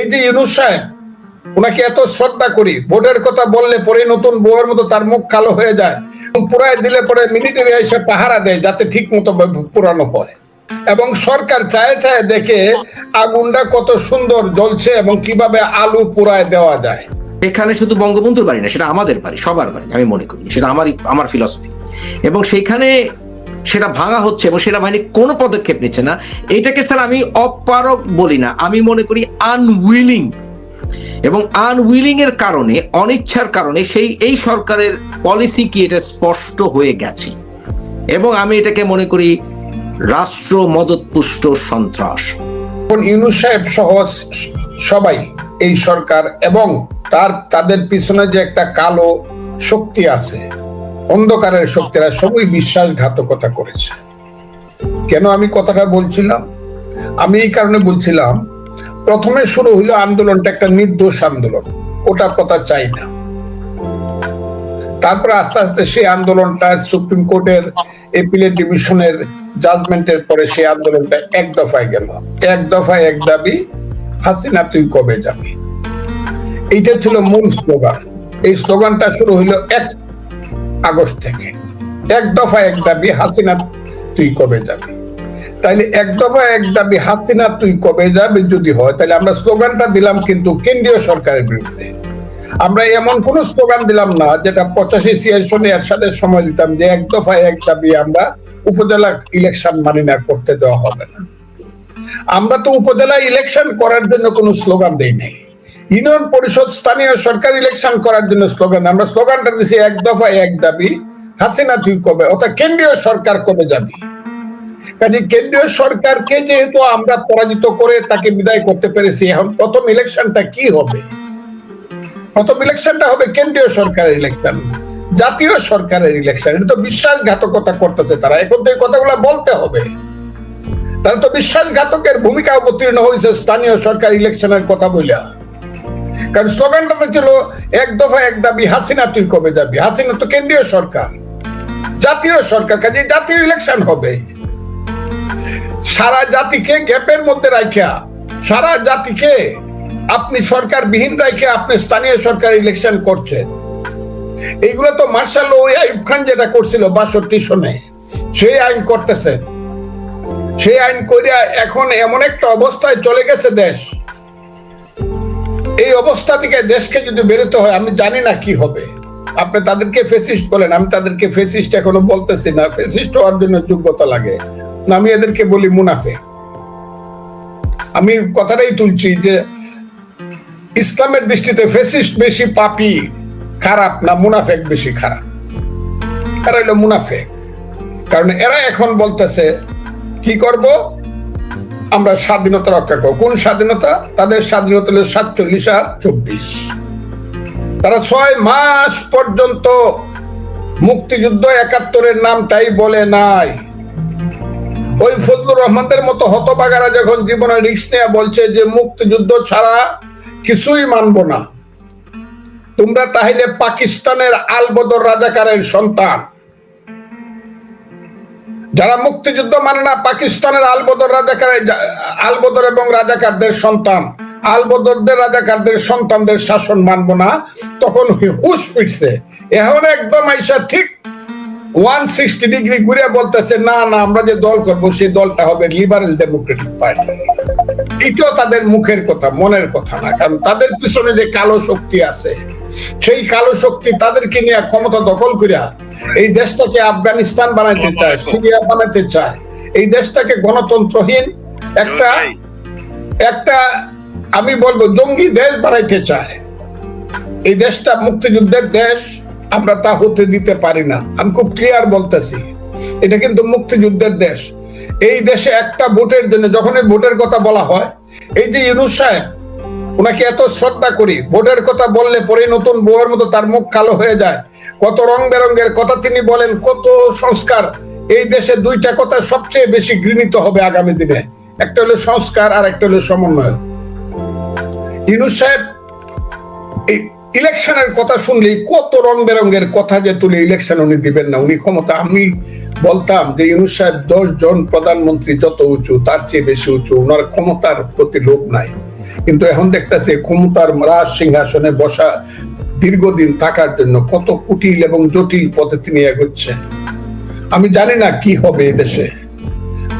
এই যে ইউনুস সাহেব, ওনাকে এত শ্রদ্ধা করি, ভোটের কথা বললে পরে নতুন বউয়ের মতো তার মুখ কালো হয়ে যায় পুরাই দিলে পরে মিলিটারি এসে পাহারা দেয় যাতে ঠিক মতো পুরানো হয়। এবং সরকার চায় চায় দেখে আগুনটা কত সুন্দর জ্বলছে এবং কীভাবে আলু পুরায় দেওয়া যায়। এখানে শুধু বঙ্গবন্ধুর বাড়ি না, সেটা আমাদের বাড়ি, সবার বাড়ি, আমি মনে করি। সেটা আমারই, আমার ফিলসফি এবং সেইখানে সেটা ভাঙা হচ্ছে এবং সেনাবাহিনী কোনো পদক্ষেপ নিচ্ছে না। এটাকে স্যার আমি অপারক বলি না, আমি মনে করি আনউইলিং এবং আনউইলিং এর কারণে, অনিচ্ছার কারণে সেই, এই সরকারের পলিসি কি এটা স্পষ্ট হয়ে গেছে। এবং আমি এটাকে মনে করি রাষ্ট্র মদতপুষ্ট সন্ত্রাস। ইউনুস সাহেব সহ সবাই এই সরকার এবং তার, তাদের পিছনে যে একটা কালো শক্তি আছে অন্ধকারের শক্তিরা সবই বিশ্বাসঘাতকতা করেছে। কেন আমি কথাটা বলছিলাম? আমি এই কারণে বলছিলাম, প্রথমে শুরু হইল আন্দোলনটা একটা নির্দোষ আন্দোলন, ওটা কথা চাই না। তারপরে আস্তে আস্তে সেই আন্দোলনটা সুপ্রিম কোর্টের এপিলেট ডিভিশনের জাজমেন্টের পরে সেই আন্দোলনটা এক দফায় গেল। এক দফায় এক দাবি, হাসিনা তুই কবে যাবি? এইটা ছিল মূল স্লোগান। এই স্লোগানটা শুরু হইল এক আগস্ট থেকে। এক দফা এক দাবি, হাসিনা, তুই কবে যাবি? তাইলে এক দফা এক দাবি, হাসিনা, তুই কবে যাবি যদি হয়? তাহলে আমরা স্লোগানটা দিলাম কিন্তু কেন্দ্রীয় সরকারের বিরুদ্ধে। আমরা এমন কোন স্লোগান দিলাম না যেটা পঁচাশি ছিয়াশি এরশাদের সময় দিতাম যে এক দফায় এক দাবি আমরা উপজেলা ইলেকশন মানি না, করতে দেওয়া হবে না। আমরা তো উপজেলা ইলেকশন করার জন্য কোনো স্লোগান দেই নাই। ইউনিয়ন পরিষদ স্থানীয় সরকার ইলেকশন করার জন্য স্লোগান আমরা স্লোগানটা দিছি, এক দফায় এক দাবি, হাসিনা তুই কবে? অর্থাৎ কেন্দ্রীয় সরকার কবে যাবি? কাজে কেন্দ্রীয় সরকারকে যেহেতু আমরা পরাজিত করে তাকে বিদায় করতে পেরেছি, এখন প্রথম ইলেকশনটা কি হবে? প্রথম ইলেকশনটা হবে কেন্দ্রীয় সরকারের ইলেকশন জাতীয় সরকারের ইলেকশন এটা তো বিশ্বাসঘাতকতা করতেছে তারা। এখন তো এই কথাগুলো বলতে হবে। তারা তো বিশ্বাসঘাতকের ভূমিকা অবতীর্ণ হয়েছে স্থানীয় সরকার ইলেকশনের কথা বইলা। কারণ স্লোগানটা তো ছিল, এক দফা এক দাবি, হাসিনা তুই কবে যাবি? হাসিনা তো কেন্দ্রীয় সরকার, জাতীয় সরকার, কাজে জাতীয় ইলেকশন হবে। সারা জাতিকে গ্যাপের মধ্যে রাখিয়া সারা জাতিকে আপনি সরকার বিহীন রাখে আপনি স্থানীয় সরকার ইলেকশন করছেন। এইগুলো তো মার্শাল ওই আইব খান যেটা করছিল বাষট্টি সনে, সেই আইন করতেছেন। সেই আইন করিয়া এখন এমন একটা অবস্থায় চলে গেছে দেশ। এই অবস্থা থেকে দেশকে যদি বেরোতে হয়, আমি জানি না কি হবে। আপনি তাদেরকে ফেসিস্ট বলেন, আমি তাদেরকে ফেসিস্ট এখনও বলতেছি না। ফেসিস্ট হওয়ার জন্য যোগ্যতা লাগে। আমি এদেরকে বলি মুনাফে আমি কথাটাই তুলছি যে, ইসলামের দৃষ্টিতে ফেসিস্ট বেশি পাপি খারাপ না মুনাফেক বেশি খারাপ? এরা হইল মুনাফেক। কারণ এরা এখন বলতেছে, কি করব? আমরা স্বাধীনতা রক্ষা করব। কোন স্বাধীনতা? তাদের স্বাধীনতা হলো সাতচল্লিশ আর চব্বিশ। তারা ছয় মাস পর্যন্ত মুক্তিযুদ্ধ একাত্তরের নামটাই বলে নাই। ওই ফজলুর রহমানদের মতো হতবাগারা যখন জীবনে রিক্স নেয়া বলছে যে মুক্তিযুদ্ধ ছাড়া কিছুই মানব না, তোমরা তাহলে পাকিস্তানের আলবদর রাজাকারের সন্তান। যারা মুক্তিযুদ্ধ মানে না, পাকিস্তানের আলবদর রাজাকারের আলবদর এবং রাজাকারদের সন্তান। আলবদরদের, রাজাকারদের সন্তানদের শাসন মানব না, তখন হুশ ফিরছে। এখন একদম আইসা ঠিক ওয়ান সিক্সটি ডিগ্রি ঘুরে বলতেছে, না না, আমরা যে দল করব, সেই দলটা হবে লিবারেল ডেমোক্রেটিক পার্টি। তাদের মুখের কথা, মনের কথা না, কারণ তাদের পিছনে যে কালো শক্তি আছে, সেই কালো শক্তি তাদেরকে নিয়ে ক্ষমতা দখল করিয়া এই দেশটাকে আফগানিস্তান বানাইতে চায় সিরিয়া বানাইতে চায়। এই দেশটাকে গণতন্ত্রহীন একটা একটা আমি বলব জঙ্গি দেশ বানাইতে চায়। এই দেশটা মুক্তিযুদ্ধের দেশ আমরা তা হতে দিতে পারি না। আমি খুব ক্লিয়ার বলতেছি এটা কিন্তু মুক্তিযুদ্ধের দেশ। এই দেশে একটা ভোটের জন্য যখন এই ভোটের কথা বলা হয় এই যে ইউনুস সাহেব ওনাকে এত শ্রদ্ধা করি ভোটের কথা বললে পরে নতুন বউয়ের মতো তার মুখ কালো হয়ে যায়। কত রং বেরঙ্গের কথা তিনি বলেন, কত সংস্কার। এই দেশে দুইটা কথা সবচেয়ে বেশি গৃহীত হবে আগামী দিনে। একটা হলো সংস্কার, আর একটা হলো সমন্বয়। ইউনুস সাহেব ইলেকশনের কথা শুনলেই কত রং বেরঙ্গের কথা যে তুলে ইলেকশন উনি দিবেন না। উনি ক্ষমতা, আমি বলতাম যে ইউনুস সাহেব দশ জন প্রধানমন্ত্রী যত উঁচু, তার চেয়ে বেশি উঁচু, ওনার ক্ষমতার প্রতি লোভ নাই। কিন্তু এখন দেখতেছে ক্ষমতার রাজ সিংহাসনে বসা দীর্ঘদিন থাকার জন্য কত কুটিল এবং জটিল পথে তিনি এগোচ্ছেন। আমি জানি না কি হবে এই দেশে।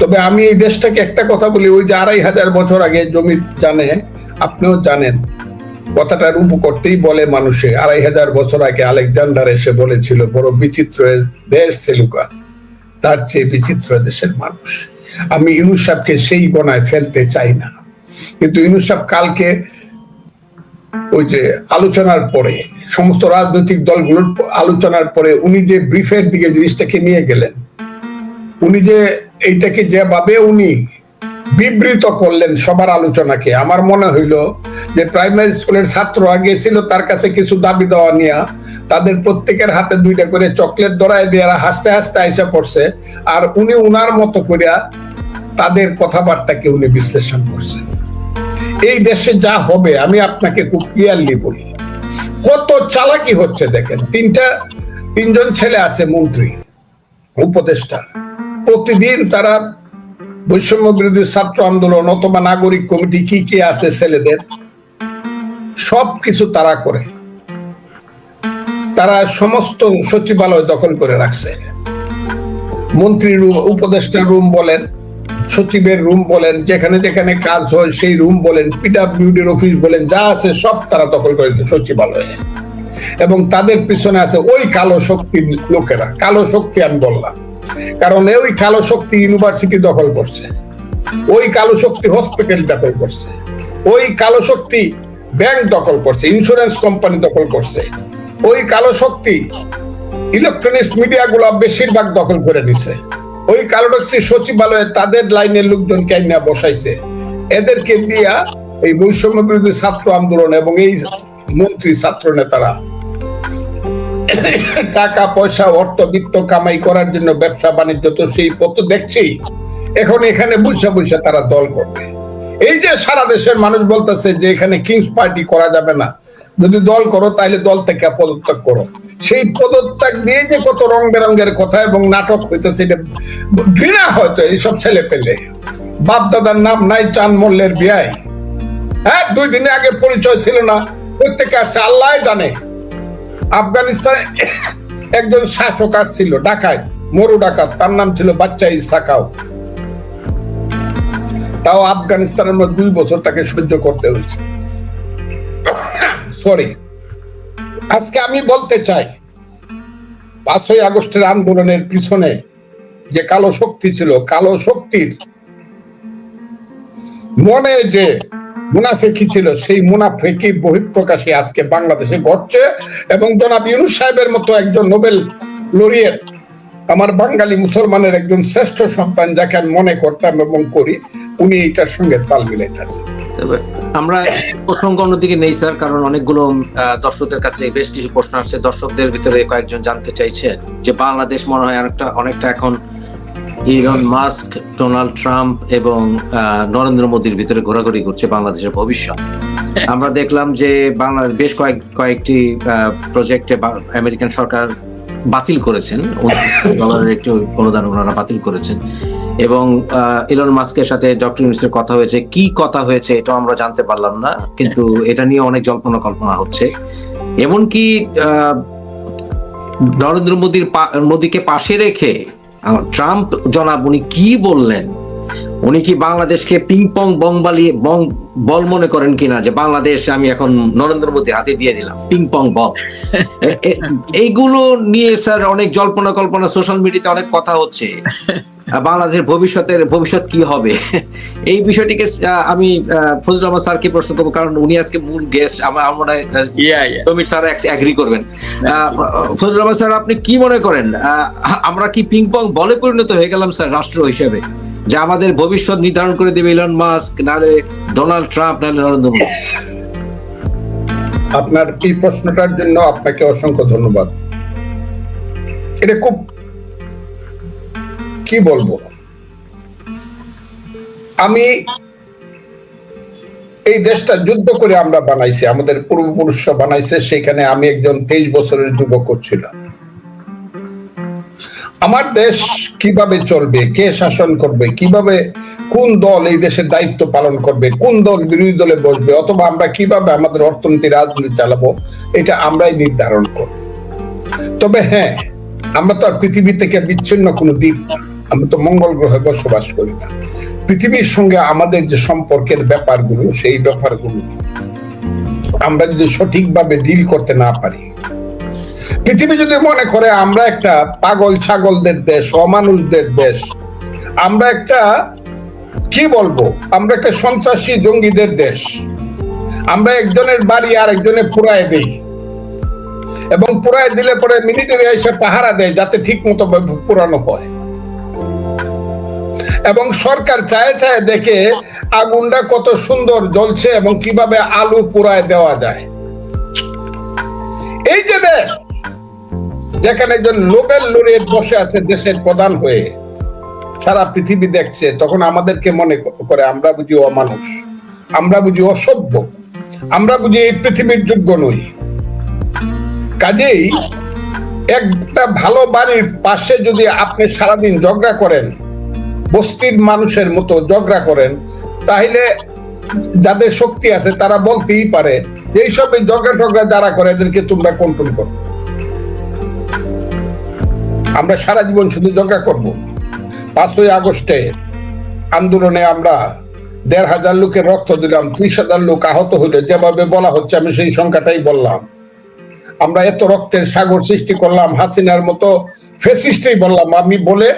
তবে আমি এই দেশটাকে একটা কথা বলি, ওই যে আড়াই হাজার বছর আগে জমি জানে, আপনিও জানেন কথাটা রূপ করতেই বলে মানুষে, আড়াই হাজার বছর আগে আলেকজান্ডার এসে বলেছিল, বড় বিচিত্র দেশ সেলুকাস, তার চেয়ে বিচিত্র দেশের মানুষ। আমি ইউনুস সাহেবকে সেই গণায় ফেলতে চাই না। কিন্তু ইউনুস সাহেব কালকে ওই যে আলোচনার পরে, সমস্ত রাজনৈতিক দলগুলোর আলোচনার পরে উনি যে ব্রিফের দিকে জিনিসটাকে নিয়ে গেলেন, উনি যে এইটাকে যেভাবে উনি বিবৃত করলেন সবার আলোচনাকে, আমার মনে হইল যে প্রাইমারি স্কুলের ছাত্র আগে ছিল তার কাছে কিছু দাবি দেওয়া নিয়ে তাদের প্রত্যেকের হাতে দুইটা করে চকলেট দড়ায় দিয়ে হাসতে হাসতে আইসা পড়ছে, আর উনি উনার মতো করিয়া তাদের কথাবার্তাকে উনি বিশ্লেষণ করছেন এই দেশে যা হবে, আমি আপনাকে খুব ক্লিয়ারলি বলি। কত চালাকি হচ্ছে দেখেন, তিনটা, তিনজন ছেলে আছে, মন্ত্রী, উপদেষ্টা। প্রতিদিন তারা বৈষম্য বিরোধী ছাত্র আন্দোলন অথবা নাগরিক কমিটি কি কি আছে ছেলেদের সব কিছু তারা করে। তারা সমস্ত সচিবালয় দখল করে রাখছে। মন্ত্রী রুম উপদেষ্টার রুম বলেন সচিবের রুম বলেন, যেখানে যেখানে কাজ হয় সেই রুম বলেন পিডাব্লিউডির অফিস বলেন, যা আছে সব তারা দখল করে সচিবালয়ে। এবং তাদের পিছনে আছে ওই কালো শক্তির লোকেরা। কালো শক্তি আমি বললাম। কারণ ওই কালো শক্তি ইউনিভার্সিটি দখল করছে। ওই কালো শক্তি হসপিটাল দখল করছে। ওই কালো শক্তি ব্যাংক দখল করছে ইন্স্যুরেন্স কোম্পানি দখল করছে। ওই কালো শক্তি ইলেকট্রনিক্স মিডিয়া গুলা বেশিরভাগ দখল করে নিছে। ওই কালো শক্তি সচিবালয়ে তাদের লাইনের লোকজন কেনা বসাইছে? এদেরকে দিয়া এই বৈষম্য বিরোধী ছাত্র আন্দোলন এবং এই মন্ত্রী ছাত্র নেতারা টাকা, পয়সা, অর্থ, বিত্ত কামাই করার জন্য ব্যবসা, বাণিজ্য তো সেই পথ দেখছি এখন এখানে বসে বসে তারা দল করবে। এই যে সারা দেশের মানুষ বলতেছে যে এখানে কিংস পার্টি করা যাবে না যদি দল করো তাহলে দল থেকে পদত্যাগ করো। সেই পদত্যাগ দিয়ে যে কত রং বেরঙ্গের কথা এবং নাটক হইতেছে, এটা ঘৃণা হয়তো এইসব ছেলে পেলে। বাপ দাদার নাম নাই চান মল্লের বিয়াই। হ্যাঁ দুই দিনে আগে পরিচয় ছিল না, প্রত্যেকে আসছে আল্লাহ জানে। আফগানিস্তানে একজন শাসক ছিল ডাকায় মরু ডাকাত, তার নাম ছিল বাচ্চা ইসাকাও। তাও আফগানিস্তানের মধ্যে দুই বছর তাকে সহ্য করতে হয়েছে। সরি। আজকে আমি বলতে চাই, পাঁচই আগস্টের আন্দোলনের পিছনে যে কালো শক্তি ছিল, কালো শক্তির মনে যে মুনাফেকি ছিল, সেই মুনাফেকি বহিঃপ্রকাশে আজকে বাংলাদেশে ঘটছে এবং জনাব ইউনুস সাহেবের মতো একজন নোবেল লরিয়েট আমার বাঙালি মুসলমানের একজন শ্রেষ্ঠ সন্তান যাকে আমি মনে করতাম এবং করি, উনি এইটার সঙ্গে তাল মিলাইতেছে। তবে আমরা প্রসঙ্গ অন্যদিকে নেই, স্যার, কারণ অনেকগুলো দর্শকদের কাছে বেশ কিছু প্রশ্ন আসছে। দর্শকদের ভিতরে কয়েকজন জানতে চাইছেন যে বাংলাদেশ মনে হয় অনেকটা অনেকটা এখন ইলন মাস্ক ডোনাল্ড ট্রাম্প এবং নরেন্দ্র মোদীর ভিতরে ঘোরাঘুরি করছে বাংলাদেশের ভবিষ্যৎ। আমরা দেখলাম যে বাংলাদেশ বেশ কয়েক, কয়েকটি প্রজেক্টে আমেরিকান সরকার বাতিল করেছেন। ডলারের একটি অনুদান ওনারা বাতিল করেছেন। এবং ইলন মাস্কের সাথে ডক্টর ইউনিসের কথা হয়েছে। কি কথা হয়েছে এটা আমরা জানতে পারলাম না, কিন্তু এটা নিয়ে অনেক জল্পনা কল্পনা হচ্ছে। এমনকি নরেন্দ্র মোদীর মোদীকে পাশে রেখে ট্রাম্প জনাব উনি কি বললেন উনি কি বাংলাদেশকে পিং পং বং বালিয়ে বং বল মনে করেন কিনা যে বাংলাদেশ আমি এখন নরেন্দ্র মোদী হাতে দিয়ে দিলাম পিং পং বল এ- এইগুলো নিয়ে স্যার অনেক জল্পনা কল্পনা সোশ্যাল মিডিয়াতে অনেক কথা হচ্ছে। বাংলাদেশের ভবিষ্যতের ভবিষ্যৎ কি হবে? এই বিষয়টিকে আমি আহ, ফজলুল আহমদ স্যারকে প্রশ্ন করব কারণ উনি আজকে মূল গেস্ট আমার মনে হয় স্যার এগ্রি করবেন। আহ, ফজলুল আহমদ স্যার আপনি কি মনে করেন? আহ, আমরা কি পিং পং বলে পরিণত হয়ে গেলাম স্যার রাষ্ট্র হিসেবে? যে আমাদের ভবিষ্যৎ নির্ধারণ করে দেবে ইলন মাস্ক নাহলে ডোনাল্ড ট্রাম্প নাহলে নরেন্দ্র মোদী। আপনার এই প্রশ্নটার জন্য আপনাকে অসংখ্য ধন্যবাদ। এটা খুব, কি বলব? আমি এই দেশটা যুদ্ধ করে আমরা বানাইছি, আমাদের পূর্বপুরুষরা বানাইছে, সেখানে আমি একজন তেইশ বছরের যুবক ছিলাম। আমার দেশ কীভাবে চলবে? কে শাসন করবে? কীভাবে কোন দল এই দেশের দায়িত্ব পালন করবে? কোন দল বিরোধী দলে বসবে? অথবা আমরা কীভাবে আমাদের অর্থনীতি, রাজনীতি চালাবো? এটা আমরাই নির্ধারণ করব। তবে হ্যাঁ আমরা তো আর পৃথিবী থেকে বিচ্ছিন্ন কোনো দ্বীপ আমরা তো মঙ্গল গ্রহে বসবাস করি না। পৃথিবীর সঙ্গে আমাদের যে সম্পর্কের ব্যাপারগুলো, সেই ব্যাপারগুলো আমরা যদি সঠিকভাবে ডিল করতে না পারি পৃথিবী যদি মনে করে আমরা একটা পাগল ছাগলদের দেশ, অমানুষদের দেশ, আমরা একটা, কি বলব? আমরা একটা সন্ত্রাসী জঙ্গিদের দেশ। আমরা একজনের বাড়ি আর একজনের পুরায় দেই। এবং পুরায় দিলে পরে মিলিটারি এসে পাহারা দেয় যাতে ঠিক মতো পুরানো হয়। এবং সরকার চায় চায় দেখে আগুনটা কত সুন্দর জ্বলছে এবং কীভাবে আলু পুরায় দেওয়া যায়। এই যে দেশ যেখানে একজন নোবেল লরিয়েট বসে আছে দেশের প্রধান হয়ে, সারা পৃথিবী দেখছে, তখন আমাদেরকে মনে করে আমরা বুঝি অমানুষ আমরা বুঝি অসভ্য, আমরা বুঝি এই পৃথিবীর যোগ্য নই। কাজেই একটা ভালো বাড়ির পাশে যদি আপনি সারাদিন ঝগড়া করেন, বস্তির মানুষের মতো ঝগড়া করেন, তাহলে যাদের শক্তি আছে তারা বলতেই পারে এইসব এই ঝগড়া টগড়া যারা করে, এদেরকে তোমরা কন্ট্রোল করো। আমরা সারা জীবন শুধু ঝগড়া করব। পাঁচই আগস্টে আন্দোলনে আমরা দেড় হাজার লোকের রক্ত দিলাম, ত্রিশ হাজার লোক আহত হইল যেভাবে বলা হচ্ছে আমি সেই সংখ্যাটাই বললাম। আমরা এত রক্তের সাগর সৃষ্টি করলাম, হাসিনার মতো ফেসিস্টেই বললাম, আমি বলে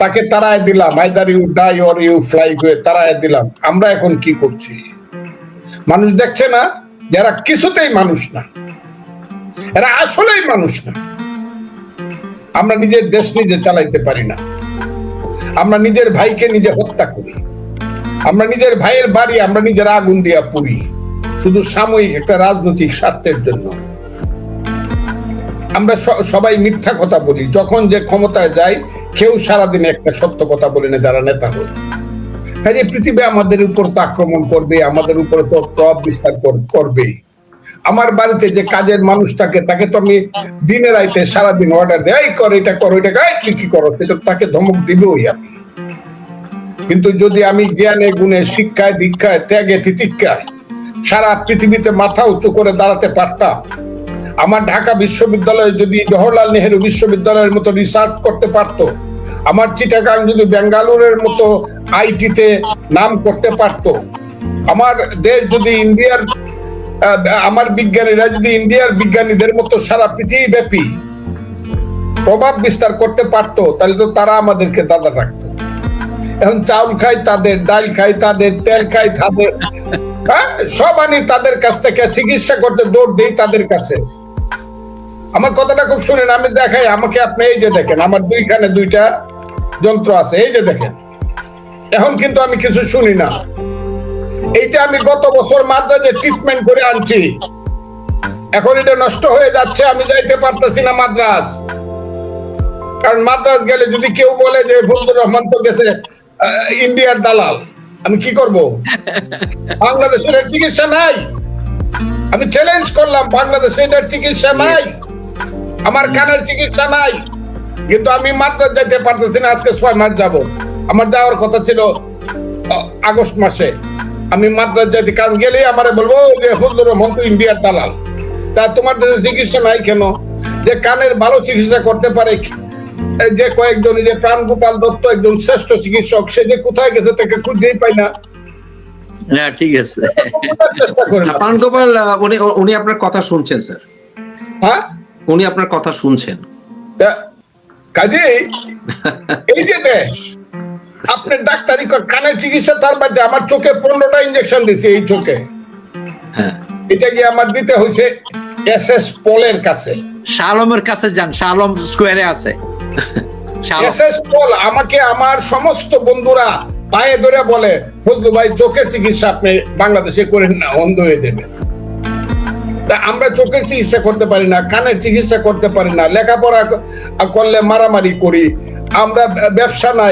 তাকে তারায় দিলাম either you die or you fly হয়ে তারায় দিলাম, আমরা এখন কি করছি? মানুষ দেখছে না, যারা কিছুতেই মানুষ না, এরা আসলেই মানুষ না। আমরা নিজের দেশ নিজে চালাইতে পারি না। আমরা নিজের ভাইকে নিজে হত্যা করি। আমরা নিজের ভাইয়ের বাড়ি আমরা নিজের আগুন দিয়া পুড়ি। শুধু সাময়িক একটা রাজনৈতিক স্বার্থের জন্য। আমরা সবাই মিথ্যা কথা বলি। যখন যে ক্ষমতায় যাই, কেউ সারাদিন একটা সত্য কথা বলে না যারা নেতা হল কাজে পৃথিবী আমাদের উপর তো আক্রমণ করবে, আমাদের উপরে তো প্রভাব বিস্তার কর- করবেই। আমার বাড়িতে যে কাজের মানুষটাকে তাকে তো আমি দিনে রাইতে সারাদিন অর্ডার দেয় এই কর, এটা করো এটা গায়ে কি কি করো সেটা তাকে ধমক দিবেই আমি। কিন্তু যদি আমি জ্ঞানে, গুণে, শিক্ষায়, দীক্ষায়, ত্যাগে, তিতিক্ষায় সারা পৃথিবীতে মাথা উঁচু করে দাঁড়াতে পারতাম, আমার ঢাকা বিশ্ববিদ্যালয়ে যদি জওহরলাল নেহেরু বিশ্ববিদ্যালয়ের মতো রিসার্চ করতে পারতো, আমার চিটাগাং যদি বেঙ্গালুরের মতো আইটিতে নাম করতে পারতো, আমার দেশ যদি ইন্ডিয়ার আমার বিজ্ঞানীরা যদি ইন্ডিয়ার বিজ্ঞানীদের মতো সারা পৃথিবী ব্যাপী প্রভাব বিস্তার করতে পারতো তাহলে তো তারা আমাদেরকে দাদা রাখতো। এখন চাউল খাই তাদের ডাল খাই তাদের তেল খাই তাদের হ্যাঁ, সব আনি তাদের কাছ থেকে চিকিৎসা করতে দৌড় দিই তাদের কাছে। আমার কথাটা খুব শুনেন আমি দেখাই আমাকে আপনি এই যে দেখেন আমার দুইখানে দুইটা যন্ত্র আছে এই যে দেখেন। এখন কিন্তু আমি কিছু শুনি না। এইটা আমি গত বছর মাদ্রাজে ট্রিটমেন্ট করে আনছি। এখন এটা নষ্ট হয়ে যাচ্ছে, আমি যাইতে পারতেছি না মাদ্রাজ। কারণ মাদ্রাজ গেলে যদি কেউ বলে যে ফজলুর রহমান তো গেছে ইন্ডিয়ার দালাল, আমি কি করব? বাংলাদেশের চিকিৎসা নাই। আমি চ্যালেঞ্জ করলাম, বাংলাদেশে এটার চিকিৎসা নাই। আমার কানের চিকিৎসা নাই। কিন্তু আমি মাদ্রাজ যেতে পারতেছি না, আজকে ছয় মাস যাব আমার যাওয়ার কথা ছিল আগস্ট মাসে। আমি মাদ্রাজ যেতে কারণ গেলেই আমারে বলব "ও, যে রহমান তো ইন্ডিয়ার দালাল। তা তোমার দেশে চিকিৎসা নাই কেন? যে কানের ভালো চিকিৎসা করতে পারে যে কয়েকজন যে প্রাণ গোপাল দত্ত একজন শ্রেষ্ঠ চিকিৎসক সে যে কোথায় গেছে তাকে খুঁজেই পাই না। হ্যাঁ ঠিক আছে। চেষ্টা করে না পানগোপাল উনি উনি আপনার কথা শুনছেন স্যার। হ্যাঁ? উনি আপনার কথা শুনছেন। তা কাজে এই যে দেশ আপনি ডাক্তারি কর- কানের চিকিৎসা তার বাদে আমার চোখে পনেরোটা ইঞ্জেকশন দিছে এই চোখে। হ্যাঁ। এটা গিয়ে আমার দিতে হয়েছে? এস এস পলের কাছে। শালমের কাছে যান শালম স্কোয়ারে আছে। এস এস পল আমাকে আমার সমস্ত বন্ধুরা পায়ে ধরে বলে ফজলু ভাই চোখের চিকিৎসা আপনি বাংলাদেশে করেন না অন্ধ হয়ে দেবেন। তা আমরা চোখের চিকিৎসা করতে পারি না কানের চিকিৎসা করতে পারি না লেখাপড়া করলে মারামারি করি। আমরা ব্যবসা নাই